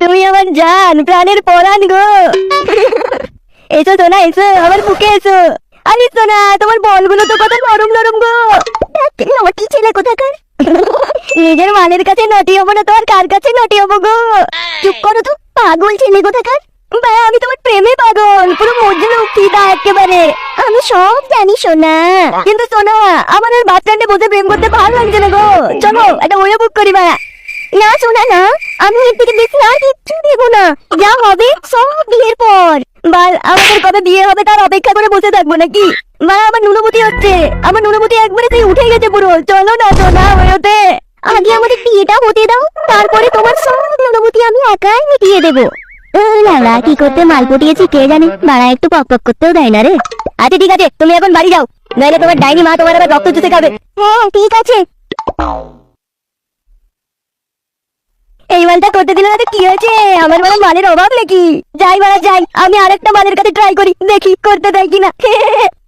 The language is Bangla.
তুমি আমার জান প্রাণের পরাণ গো। এসো সোনা এসো আমার বুকে এসো। আরে সোনা তোমার বলগুলো তো কত নরম নরম গো। নটি ছেলে কোথাকার? নিজের মানের কাছে নটি হব না তোমার কার কাছে নটি হব গো? চুপ করো তো পাগল ছেলে কোথাকার? বা আমি তোমার প্রেমে পাগল পুরো মজনু ফিদা একেবারে। আমি সব জানি সোনা। কিন্তু সোনা আমার আর বাস স্ট্যান্ডে বসে প্রেম করতে ভালো লাগছে না গো। চলো একটা ওয়ে বুক করি বা না শোনা না, আমি এর থেকে বেশি আর কিচ্ছু দেবো না। যা হবে, সব বিয়ের পর। বাল, আমাদের কবে বিয়ে হবে তার অপেক্ষা করে বসে থাকব নাকি? মা, আমার নুনবতী হচ্ছে। আমার নুনবতী একবারে সেই উঠে গেছে পুরো। চলো না সোনা ওতে আগে আমাদের বিয়েটা হতে দাও, তারপরে তোমার সব নুনবতী আমি একাই মিটিয়ে দেবো। লালা, কি করতে মাল পটিয়েছি কে জানে? বাড়া একটু পক পক করতেও দেয় না রে। আচ্ছা ঠিক আছে, তুমি এখন বাড়ি যাও। নইলে তোমার ডাইনি মা তোমার আবার রক্ত চুষে খাবে। হ্যাঁ ঠিক আছে। মালটা করতে দিলে কি হয়েছে? আমার মানে মালের অভাব নাকি? যাই বাড়া, যাই। আমি আরেকটা মালের কাছে ট্রাই করি। দেখি করতে দেয় কিনা।